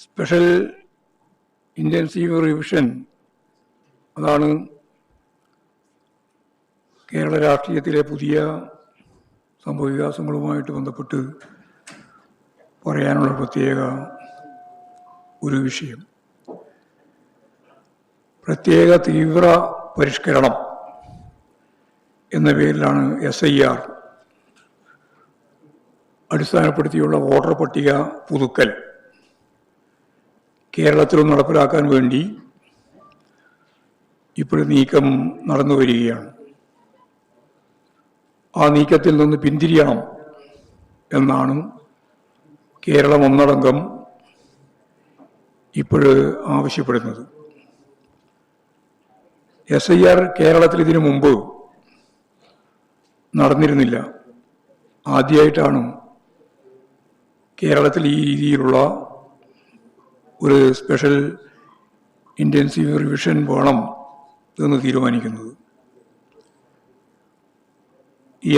Special intensive revision അതാണ് കേരള രാഷ്ട്രീയത്തിലെ പുതിയ സംഭവവികാസങ്ങളുമായിട്ട് ബന്ധപ്പെട്ട് പറയാനുള്ള പ്രത്യേക ഒരു വിഷയം. പ്രത്യേക തീവ്ര പരിഷ്കരണം എന്ന പേരിലാണ് എസ് ഐ ആർ അടിസ്ഥാനപ്പെടുത്തിയുള്ള വോട്ടർ പട്ടിക പുതുക്കൽ. കേരളത്തിലും നടപ്പിലാക്കാൻ വേണ്ടി ഇപ്പോൾ നീക്കം നടന്നു വരികയാണ്. ആ നീക്കത്തിൽ നിന്ന് പിന്തിരിയണം എന്നാണ് കേരളം ഒന്നടങ്കം ഇപ്പോൾ ആവശ്യപ്പെടുന്നത്. എസ് ഐ ആർ കേരളത്തിൽ ഇതിനു മുമ്പ് നടന്നിരുന്നില്ല. ആദ്യമായിട്ടാണ് കേരളത്തിൽ ഈ രീതിയിലുള്ള ഒരു സ്പെഷ്യൽ ഇന്റൻസീവ് റിവിഷൻ വേണം എന്ന് തീരുമാനിക്കുന്നത്.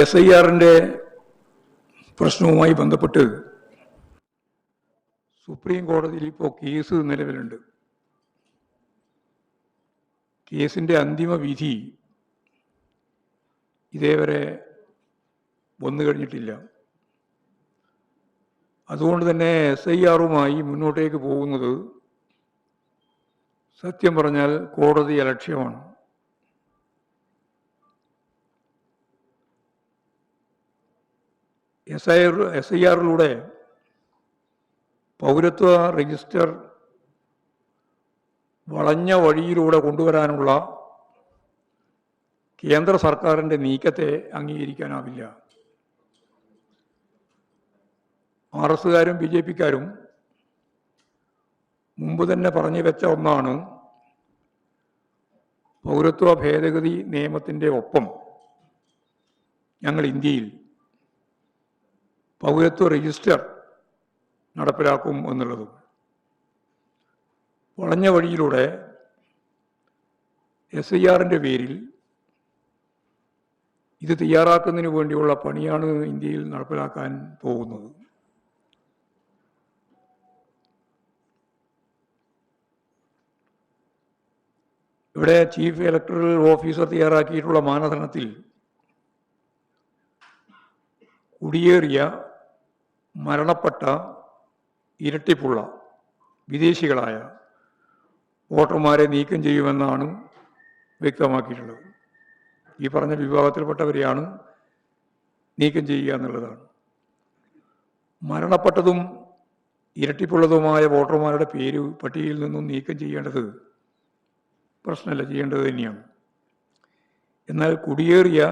എസ് ഐ ആറിന്റെ പ്രശ്നവുമായി ബന്ധപ്പെട്ട് സുപ്രീം കോടതിയിൽ ഇപ്പോൾ കേസ് നിലവിലുണ്ട്. കേസിന്റെ അന്തിമ വിധി ഇതേവരെ വന്നു കഴിഞ്ഞിട്ടില്ല. അതുകൊണ്ട് തന്നെ എസ് ഐ ആറുമായി മുന്നോട്ടേക്ക് പോകുന്നത് സത്യം പറഞ്ഞാൽ കോടതി അലക്ഷ്യമാണ്. എസ് ഐ എസ് ഐ ആറിലൂടെ പൗരത്വ രജിസ്റ്റർ വളഞ്ഞ വഴിയിലൂടെ കൊണ്ടുവരാനുള്ള കേന്ദ്ര സർക്കാരിന്റെ നീക്കത്തെ അംഗീകരിക്കാനാവില്ല. ആർ എസുകാരും ബി ജെ പിക്കാരും മുമ്പ് തന്നെ പറഞ്ഞു വെച്ച ഒന്നാണ് പൗരത്വ ഭേദഗതി നിയമത്തിന്റെ ഒപ്പം ഞങ്ങൾ ഇന്ത്യയിൽ പൗരത്വ രജിസ്റ്റർ നടപ്പിലാക്കും എന്നുള്ളതും വളഞ്ഞ വഴിയിലൂടെ എസ് ഐ ആറിന്റെ പേരിൽ ഇത് തയ്യാറാക്കുന്നതിന് വേണ്ടിയുള്ള പണിയാണ് ഇന്ത്യയിൽ നടപ്പിലാക്കാൻ പോകുന്നത്. ഇവിടെ ചീഫ് ഇലക്ടറൽ ഓഫീസർ തയ്യാറാക്കിയിട്ടുള്ള മാനദണ്ഡത്തിൽ കുടിയേറിയ മരണപ്പെട്ട ഇരട്ടിപ്പുള്ള വിദേശികളായ വോട്ടർമാരെ നീക്കം ചെയ്യുമെന്നാണ് വ്യക്തമാക്കിയിട്ടുള്ളത്. ഈ പറഞ്ഞ വിഭാഗത്തിൽപ്പെട്ടവരെയാണ് നീക്കം ചെയ്യുക എന്നുള്ളതാണ്. മരണപ്പെട്ടതും ഇരട്ടിപ്പുള്ളതുമായ വോട്ടർമാരുടെ പേര് പട്ടികയിൽ നിന്നും നീക്കം ചെയ്യേണ്ടത് പ്രശ്നമല്ല ചെയ്യേണ്ടത് തന്നെയാണ്. എന്നാൽ കുടിയേറിയ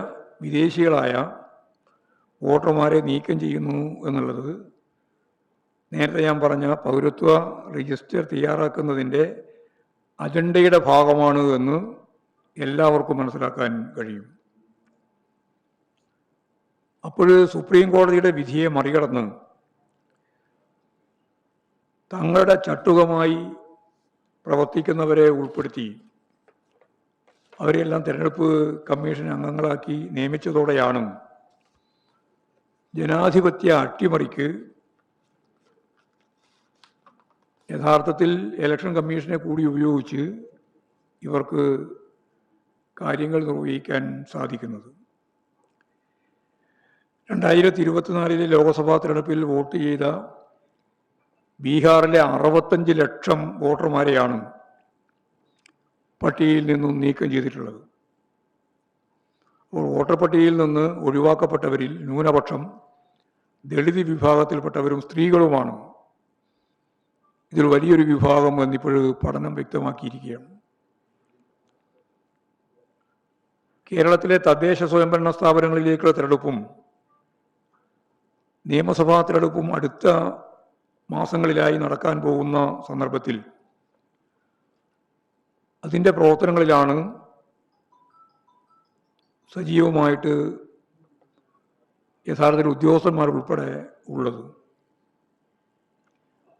വിദേശികളായ വോട്ടർമാരെ നീക്കം ചെയ്യുന്നു എന്നുള്ളത് നേരത്തെ ഞാൻ പറഞ്ഞ പൗരത്വ രജിസ്റ്റർ തയ്യാറാക്കുന്നതിന്റെ അജണ്ടയുടെ ഭാഗമാണ് എന്ന് എല്ലാവർക്കും മനസ്സിലാക്കാൻ കഴിയും. അപ്പോൾ സുപ്രീം കോടതിയുടെ വിധിയെ മറികടന്ന് തങ്ങളുടെ ചട്ടുകമായി പ്രവർത്തിക്കുന്നവരെ ഉൾപ്പെടുത്തി അവരെല്ലാം തിരഞ്ഞെടുപ്പ് കമ്മീഷൻ അംഗങ്ങളാക്കി നിയമിച്ചതോടെയാണ് ജനാധിപത്യ അട്ടിമറിക്ക് യഥാർത്ഥത്തിൽ ഇലക്ഷൻ കമ്മീഷനെ കൂടി ഉപയോഗിച്ച് ഇവർക്ക് കാര്യങ്ങൾ നിർവഹിക്കാൻ സാധിക്കുന്നത്. രണ്ടായിരത്തി ഇരുപത്തിനാലിലെ ലോക്സഭാ തിരഞ്ഞെടുപ്പിൽ വോട്ട് ചെയ്ത ബീഹാറിലെ അറുപത്തഞ്ച് ലക്ഷം വോട്ടർമാരെയാണ് പട്ടികയിൽ നിന്നും നീക്കം ചെയ്തിട്ടുള്ളത്. വോട്ടർ പട്ടികയിൽ നിന്ന് ഒഴിവാക്കപ്പെട്ടവരിൽ ന്യൂനപക്ഷം ദളിത് വിഭാഗത്തിൽപ്പെട്ടവരും സ്ത്രീകളുമാണ്. ഇതിൽ വലിയൊരു വിഭാഗം എന്നിപ്പോൾ പഠനം വ്യക്തമാക്കിയിരിക്കുകയാണ്. കേരളത്തിലെ തദ്ദേശ സ്വയംഭരണ സ്ഥാപനങ്ങളിലേക്കുള്ള തിരഞ്ഞെടുപ്പും നിയമസഭാ തിരഞ്ഞെടുപ്പും അടുത്ത മാസങ്ങളിലായി നടക്കാൻ പോകുന്ന സന്ദർഭത്തിൽ അതിന്റെ പ്രവർത്തനങ്ങളിലാണ് സജീവമായിട്ട് യഥാർത്ഥത്തിൽ ഉദ്യോഗസ്ഥന്മാർ ഉൾപ്പെടെ ഉള്ളത്.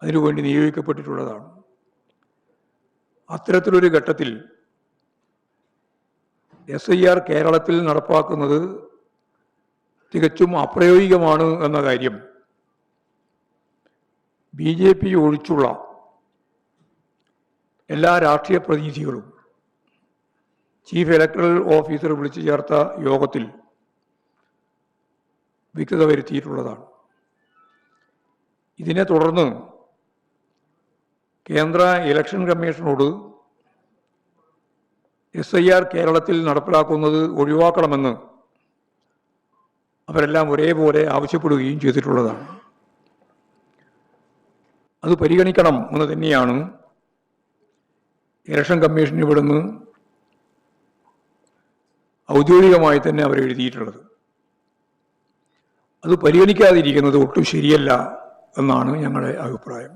അതിനുവേണ്ടി നിയോഗിക്കപ്പെട്ടിട്ടുള്ളതാണ്. അത്തരത്തിലൊരു ഘട്ടത്തിൽ എസ് ഐ ആർ കേരളത്തിൽ നടപ്പാക്കുന്നത് തികച്ചും അപ്രായോഗികമാണ് എന്ന കാര്യം ബി ജെ പി ഒഴിച്ചുള്ള എല്ലാ രാഷ്ട്രീയ പ്രതിനിധികളും ചീഫ് ഇലക്ടറൽ ഓഫീസർ വിളിച്ചു ചേർത്ത യോഗത്തിൽ വ്യക്തത വരുത്തിയിട്ടുള്ളതാണ്. ഇതിനെ തുടർന്ന് കേന്ദ്ര ഇലക്ഷൻ കമ്മീഷനോട് എസ് ഐ ആർ കേരളത്തിൽ നടപ്പിലാക്കുന്നത് ഒഴിവാക്കണമെന്ന് അവരെല്ലാം ഒരേപോലെ ആവശ്യപ്പെടുകയും ചെയ്തിട്ടുള്ളതാണ്. അത് പരിഗണിക്കണം എന്ന് തന്നെയാണ് ഇലക്ഷൻ കമ്മീഷൻ ഇവിടുന്ന് ഔദ്യോഗികമായി തന്നെ അവർ എഴുതിയിട്ടുള്ളത്. അത് പരിഗണിക്കാതിരിക്കുന്നത് ഒട്ടും ശരിയല്ല എന്നാണ് ഞങ്ങളുടെ അഭിപ്രായം.